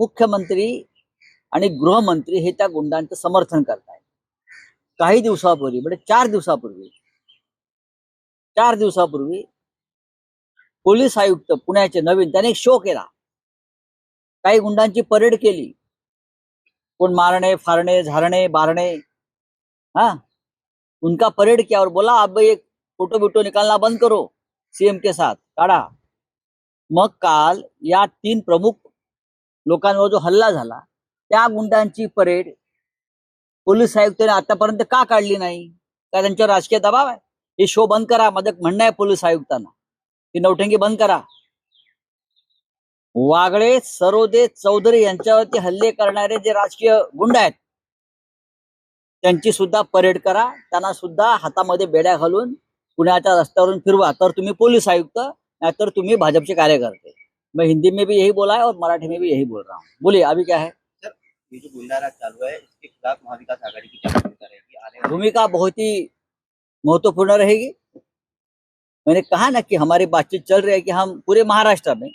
मुख्यमंत्री आणि गृहमंत्री हे त्या गुंडांचं समर्थन करतायत. काही दिवसापूर्वी म्हणजे चार दिवसापूर्वी चार दिवसापूर्वी पोलीस आयुक्त पुण्याचे नवीन त्याने एक शो केला. काही गुंडांची परेड केली. कोण मारणे फारणे झारणे बारणे हा? उनका परेड किया और बोला अब एक फोटो बिटो निकालना बंद करो सीएम के साथ काढा. मग काल या तीन प्रमुख लोकांवर जो हल्ला झाला त्या गुंडांची परेड पोलीस आयुक्तांनी आतापर्यंत का काढली नाही? का त्यांच्यावर राजकीय दबाव आहे? हे शो बंद करा माझं म्हणणं आहे पोलीस आयुक्तांना. की नौटंकी बंद करा. वागळे सरोदे चौधरी यांच्यावरती हल्ले करणारे जे राजकीय गुंड आहेत त्यांची सुद्धा परेड करा. त्यांना सुद्धा हातामध्ये बेड्या घालून पुण्याच्या रस्त्यावरून फिरवा. तर तुम्ही पोलीस आयुक्त नाहीतर तुम्ही भाजपचे कार्यकर्ते. मैं हिंदी में भी यही बोला है और मराठी में भी यही बोल रहा हूँ। बोलिए अभी क्या है? ये जो गुंडारा चालू है इसके खिलाफ महाविकास आघाड़ी की क्या भूमिका रहेगी? भूमिका बहुत ही महत्वपूर्ण रहेगी। मैंने कहा ना कि हमारी बातचीत चल रही है कि हम पूरे महाराष्ट्र में